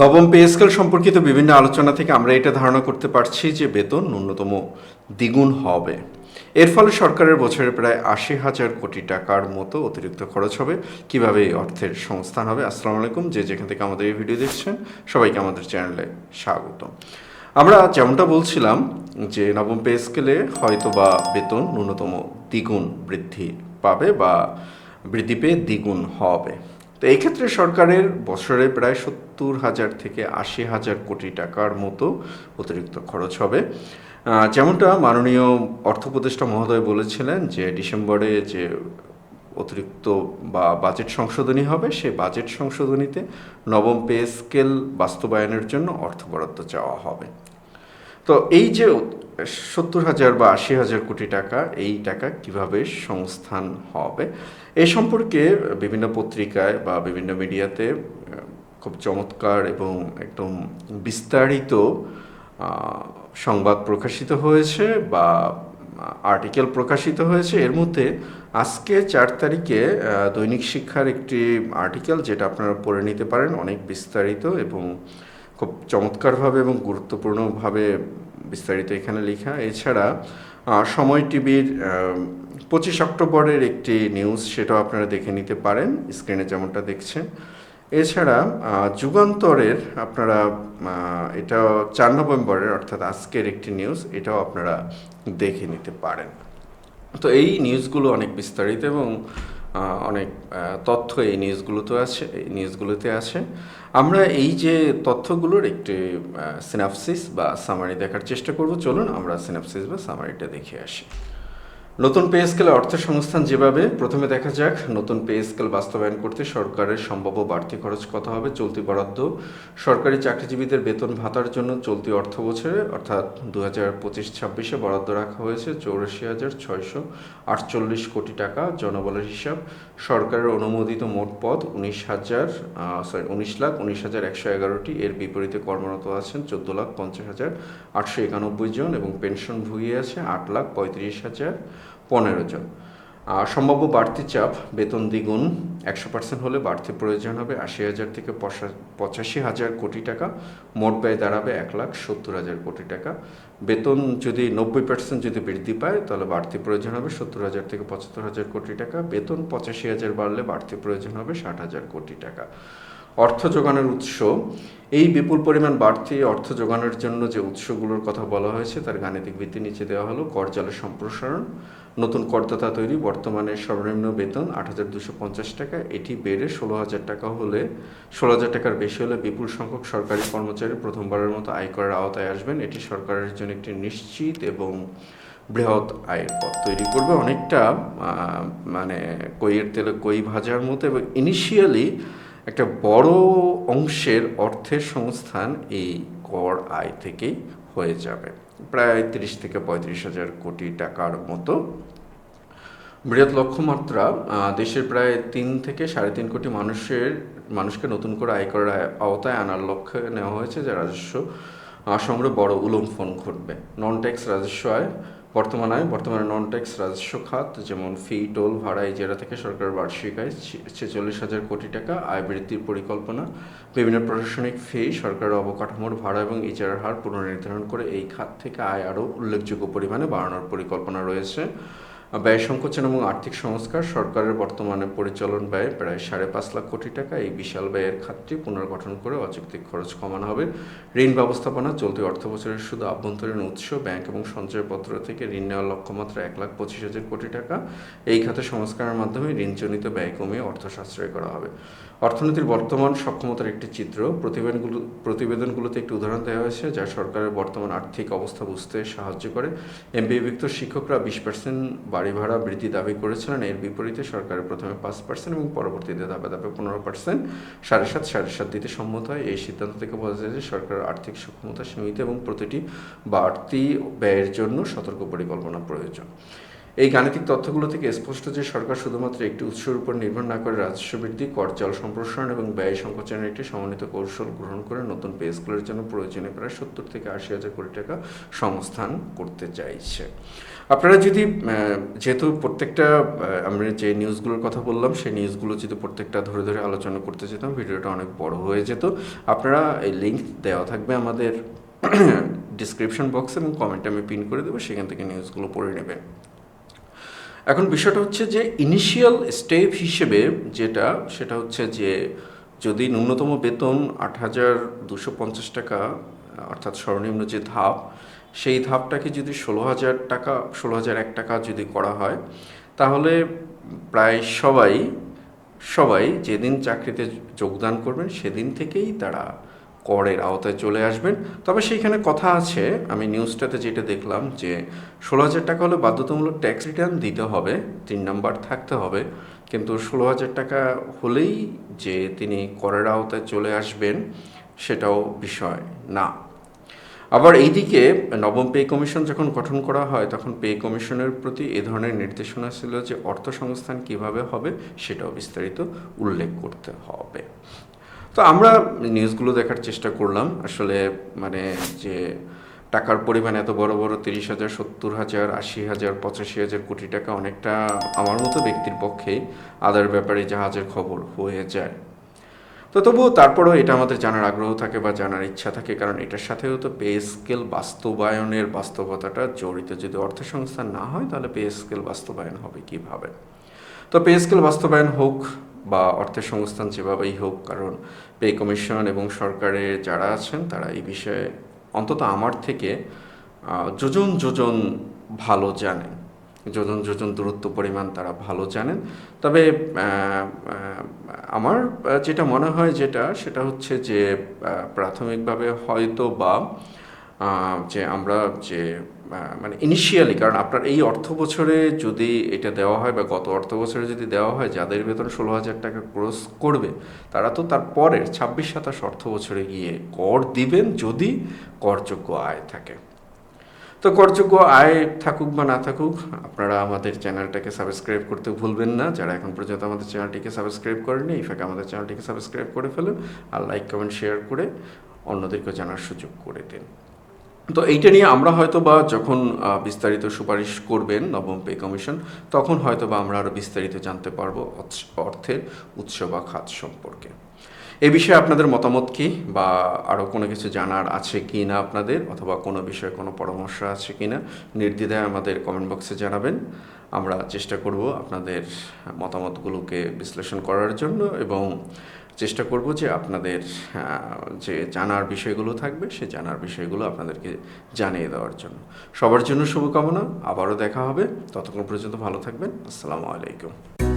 নবম pay scale সম্পর্কিত বিভিন্ন আলোচনা থেকে আমরা এটা ধারণা করতে পারছি যে বেতন ন্যূনতম দ্বিগুণ হবে। এর ফলে সরকারের বছরে প্রায় আশি হাজার কোটি টাকার মতো অতিরিক্ত খরচ হবে। কীভাবে এই অর্থের সংস্থান হবে? আসসালামু আলাইকুম। যে যেখান থেকে আমাদের এই ভিডিও দেখছেন, সবাইকে আমাদের চ্যানেলে স্বাগত। আমরা যেমনটা বলছিলাম যে নবম পে স্কেলে হয়তো বা বেতন ন্যূনতম দ্বিগুণ বৃদ্ধি পাবে বা বৃদ্ধি পেয়ে দ্বিগুণ হবে। তো এই ক্ষেত্রে সরকারের বছরে প্রায় সত্তর হাজার থেকে আশি হাজার কোটি টাকার মতো অতিরিক্ত খরচ হবে। যেমনটা মাননীয় অর্থ উপদেষ্টা মহোদয় বলেছিলেন যে ডিসেম্বরে যে অতিরিক্ত বা বাজেট সংশোধনী হবে সেই বাজেট সংশোধনীতে নবম পে স্কেল বাস্তবায়নের জন্য অর্থ বরাদ্দ চাওয়া হবে। তো এই যে সত্তর হাজার বা আশি হাজার কোটি টাকা, এই টাকা কীভাবে সংস্থান হবে? এ সম্পর্কে বিভিন্ন পত্রিকায় বা বিভিন্ন মিডিয়াতে খুব চমৎকার এবং একদম বিস্তারিত সংবাদ প্রকাশিত হয়েছে বা আর্টিকেল প্রকাশিত হয়েছে। এর মধ্যে আজকে চার তারিখে দৈনিক শিক্ষার একটি আর্টিকেল যেটা আপনারা পড়ে নিতে পারেন, অনেক বিস্তারিত এবং খুব চমৎকারভাবে এবং গুরুত্বপূর্ণভাবে বিস্তারিত এখানে লেখা। এছাড়া সময় টিভির পঁচিশ অক্টোবরের একটি নিউজ সেটাও আপনারা দেখে নিতে পারেন, স্ক্রিনে যেমনটা দেখছেন। এছাড়া যুগান্তরের আপনারা এটা চার নভেম্বরের অর্থাৎ আজকের একটি নিউজ, এটাও আপনারা দেখে নিতে পারেন। তো এই নিউজগুলো অনেক বিস্তারিত এবং অনেক তথ্য এই নিউজগুলোতে আছে এই নিউজগুলোতে আছে আমরা এই যে তথ্যগুলোর একটি সিনাপসিস বা সামারি দেখার চেষ্টা করব। চলুন আমরা সিনাপসিস বা সামারিটা দেখে আসি। নতুন পে স্কেলে অর্থ সংস্থান যেভাবে, প্রথমে দেখা যাক, নতুন পে স্কেল বাস্তবায়ন করতে সরকারের সম্ভাব্য বাড়তি খরচ কত হবে, চলতি বরাদ্দ, সরকারি চাকরিজীবীদের বেতন ভাতার জন্য চলতি অর্থ বছরে, অর্থাৎ দু হাজার পঁচিশ ছাব্বিশে বরাদ্দ রাখা হয়েছে, চৌরাশি হাজার ছয়শো আটচল্লিশ কোটি টাকা জনবলের হিসাব। সরকারের অনুমোদিত মোট পদ উনিশ হাজার সরি উনিশ লাখ উনিশ হাজার একশো এগারোটি। এর বিপরীতে কর্মরত আছেন চোদ্দ লাখ পঞ্চাশ হাজার আটশো একানব্বই জন এবং পেনশনভোগী আছে আট লাখ পঁয়ত্রিশ হাজার। পনেরো জন। সম্ভাব্য বাড়তি চাপ, বেতন দ্বিগুণ, একশো পার্সেন্ট হলে বাড়তি প্রয়োজন হবে আশি হাজার থেকে পঁচা- পঁচাশি হাজার কোটি টাকা। মোট ব্যয় দাঁড়াবে এক লাখ সত্তর হাজার কোটি টাকা। বেতন যদি নব্বই পার্সেন্ট যদি বৃদ্ধি পায়, তাহলে বাড়তি প্রয়োজন হবে সত্তর হাজার থেকে পঁচাত্তর হাজার কোটি টাকা। বেতন পঁচাশি হাজার বাড়লে বাড়তি প্রয়োজন হবে ষাট হাজার কোটি টাকা। অর্থ যোগানের উৎস এই বিপুল পরিমাণ বাড়তি অর্থ যোগানোর জন্য যে উৎসগুলোর কথা বলা হয়েছে, তার গাণিতিক ভিত্তি নিচে দেওয়া হলো করজালের সম্প্রসারণ, নতুন করদাতা তৈরি, বর্তমানে সর্বনিম্ন বেতন আট হাজার দুশো পঞ্চাশ টাকা। এটি বেড়ে ষোলো হাজার টাকা হলে, ষোলো হাজার টাকার বেশি হলে বিপুল সংখ্যক সরকারি কর্মচারী প্রথমবারের মতো আয়করের আওতায় আসবেন। এটি সরকারের জন্য একটি নিশ্চিত এবং বৃহৎ আয়ের পথ তৈরি করবে। অনেকটা মানে কইয়ের তেলে কই ভাজার মতো এবং ইনিশিয়ালি একটা বড় অংশের অর্থের সংস্থান এই কর আয় থেকেই হয়ে যাবে। প্রায় তিরিশ থেকে পঁয়ত্রিশ হাজার কোটি টাকার মতো। বৃহৎ লক্ষ্যমাত্রা দেশের প্রায় তিন থেকে সাড়ে তিন কোটি মানুষের, মানুষকে নতুন করে আয়- আওতায় আনার লক্ষ্যে নেওয়া হয়েছে যা রাজস্ব সংগ্রহ বড় উলম্ফন ঘটবে। নন ট্যাক্স রাজস্ব আয় বর্তমান, বর্তমানে নন ট্যাক্স রাজস্ব খাত, যেমন ফি টোল ভাড়া ইজারা থেকে সরকারের বার্ষিক আয় ছেচল্লিশ হাজার কোটি টাকা আয় বৃদ্ধির পরিকল্পনা। বিভিন্ন প্রশাসনিক ফি সরকারের অবকাঠামোর ভাড়া এবং ইজারার হার পুনর্নির্ধারণ করে এই খাত থেকে আয় আরও উল্লেখযোগ্য পরিমাণে বাড়ানোর পরিকল্পনা রয়েছে। ব্যয় সংকোচন এবং আর্থিক সংস্কার সরকারের বর্তমানে পরিচালন ব্যয় প্রায় সাড়ে পাঁচ লাখ কোটি টাকা। এই বিশাল ব্যয়ের খাতটি পুনর্গঠন করে অযৌক্তিক খরচ কমানো হবে। ঋণ ব্যবস্থাপনা, চলতি অর্থ বছরের শুধু আভ্যন্তরীণ উৎস, ব্যাংক এবং সঞ্চয়পত্র থেকে ঋণ নেওয়ার লক্ষ্যমাত্রা এক লাখ পঁচিশ হাজার কোটি টাকা। এই খাতে সংস্কারের মাধ্যমে ঋণজনিত ব্যয় কমিয়ে অর্থ সাশ্রয় করা হবে। অর্থনীতির বর্তমান সক্ষমতার একটি চিত্র। প্রতিবেদনগুলো প্রতিবেদনগুলোতে একটি উদাহরণ দেওয়া হয়েছে, যা সরকারের বর্তমান আর্থিক অবস্থা বুঝতে সাহায্য করে। এমবিভুক্ত শিক্ষকরা বিশ পার্সেন্ট বাড়ি ভাড়া বৃদ্ধি দাবি করেছিলেন। এর বিপরীতে সরকারের প্রথমে পাঁচ পার্সেন্ট এবং পরবর্তীতে ধাপে ধাপে পনেরো পার্সেন্ট সাড়ে সাত সাড়ে সাত দিতে সম্মত হয়। এই সিদ্ধান্ত থেকে বোঝা যায় যে সরকারের আর্থিক সক্ষমতা সীমিত এবং প্রতিটি বাড়তি ব্যয়ের জন্য সতর্ক পরিকল্পনা প্রয়োজন। এই গাণিতিক তথ্যগুলো থেকে স্পষ্ট যে সরকার শুধুমাত্র একটি উৎসের উপর নির্ভর না করে রাজস্ব বৃদ্ধি কর, চাল সম্প্রসারণ এবং ব্যয় সংকোচনের একটি সমন্বিত কৌশল গ্রহণ করে নতুন পে স্কুলের জন্য প্রয়োজনীয় প্রায় সত্তর থেকে আশি হাজার কোটি টাকা সংস্থান করতে চাইছে। আপনারা যদি যেহেতু প্রত্যেকটা আমরা যে নিউজগুলোর কথা বললাম, সেই নিউজগুলো যদি প্রত্যেকটা ধরে ধরে আলোচনা করতে যেতাম, ভিডিওটা অনেক বড় হয়ে যেত। আপনারা এই লিঙ্ক দেওয়া থাকবে আমাদের ডিসক্রিপশন বক্স এবং কমেন্টে আমি পিন করে দেবো, সেখান থেকে নিউজগুলো পড়ে নেবেন। এখন বিষয়টা হচ্ছে যে ইনিশিয়াল স্টেপ হিসেবে যেটা, সেটা হচ্ছে যে যদি ন্যূনতম বেতন আট হাজার দুশো পঞ্চাশ টাকা, অর্থাৎ সর্বনিম্ন যে ধাপ, সেই ধাপটাকে যদি ষোলো হাজার টাকা, ষোলো হাজার এক টাকা যদি করা হয়, তাহলে প্রায় সবাই সবাই যেদিন চাকরিতে যোগদান করবেন, সেদিন থেকেই তারা করের আওতায় চলে আসবেন। তবে সেইখানে কথা আছে, আমি নিউজটাতে যেটা দেখলাম যে ষোলো হাজার টাকা হলে বাধ্যতামূলক ট্যাক্স রিটার্ন দিতে হবে, তিন নাম্বার থাকতে হবে। কিন্তু ষোলো হাজার টাকা হলেই যে তিনি করের আওতায় চলে আসবেন, সেটাও বিষয় না। আবার এইদিকে নবম পে কমিশন যখন গঠন করা হয়, তখন পে কমিশনের প্রতি এ ধরনের নির্দেশনা ছিল যে অর্থ সংস্থান কীভাবে হবে, সেটাও বিস্তারিত উল্লেখ করতে হবে। তো আমরা নিউজগুলো দেখার চেষ্টা করলাম। আসলে মানে যে টাকার পরিমাণ এত বড় বড় তিরিশ হাজার, সত্তর হাজার, আশি হাজার, পঁচাশি হাজার কোটি টাকা অনেকটা আমার মতো ব্যক্তির পক্ষে আদার ব্যাপারে জাহাজের খবর হয়ে যায়। তো তবুও তারপরেও এটা আমাদের জানার আগ্রহ থাকে বা জানার ইচ্ছা থাকে, কারণ এটার সাথেও তো পে স্কেল বাস্তবায়নের বাস্তবতাটা জড়িত। যদি অর্থ সংস্থান না হয়, তাহলে পে স্কেল বাস্তবায়ন হবে কীভাবে? তো পে স্কেল বাস্তবায়ন হোক বা অর্থের সংস্থান যেভাবেই হোক, কারণ পে কমিশন এবং সরকারের যারা আছেন, তারা এই বিষয়ে অন্তত আমার থেকে যোজন যোজন ভালো জানেন। যোজন যোজন দূরত্ব পরিমাণ তারা ভালো জানেন। তবে আমার যেটা মনে হয় যেটা, সেটা হচ্ছে যে প্রাথমিকভাবে হয়তো বা যে আমরা যে মানে ইনিশিয়ালি কারণ আপনার এই অর্থ বছরে যদি এটা দেওয়া হয় বা গত অর্থ বছরে যদি দেওয়া হয়, যাদের বেতন ষোলো হাজার টাকা ক্রস করবে, তারা তো তার পরের ছাব্বিশ সাতাশ অর্থ বছরে গিয়ে কর দিবেন যদি করযোগ্য আয় থাকে। তো করযোগ্য আয় থাকুক বা না থাকুক, আপনারা আমাদের চ্যানেলটাকে সাবস্ক্রাইব করতে ভুলবেন না। যারা এখন পর্যন্ত আমাদের চ্যানেলটিকে সাবস্ক্রাইব করেনি এই ফাঁকে আমাদের চ্যানেলটিকে সাবস্ক্রাইব করে ফেলুন আর লাইক কমেন্ট শেয়ার করে অন্যদেরকে জানার সুযোগ করে দিন। তো এইটা নিয়ে আমরা হয়তো বা যখন বিস্তারিত সুপারিশ করবেন নবম পে কমিশন, তখন হয়তো বা আমরা আরও বিস্তারিত জানতে পারব অর্থের উৎস বা খাত সম্পর্কে। এ বিষয়ে আপনাদের মতামত কি? বা আরও কোনো কিছু জানার আছে কি না আপনাদের? অথবা কোনো বিষয়ে কোনো পরামর্শ আছে কি না নির্দ্বিধায় আমাদের কমেন্ট বক্সে জানাবেন। আমরা চেষ্টা করব আপনাদের মতামতগুলোকে বিশ্লেষণ করার জন্য এবং চেষ্টা করব যে আপনাদের যে জানার বিষয়গুলো থাকবে, সে জানার বিষয়গুলো আপনাদেরকে জানিয়ে দেওয়ার জন্য। সবার জন্য শুভকামনা, আবারও দেখা হবে। ততক্ষণ পর্যন্ত ভালো থাকবেন। আসসালামু আলাইকুম।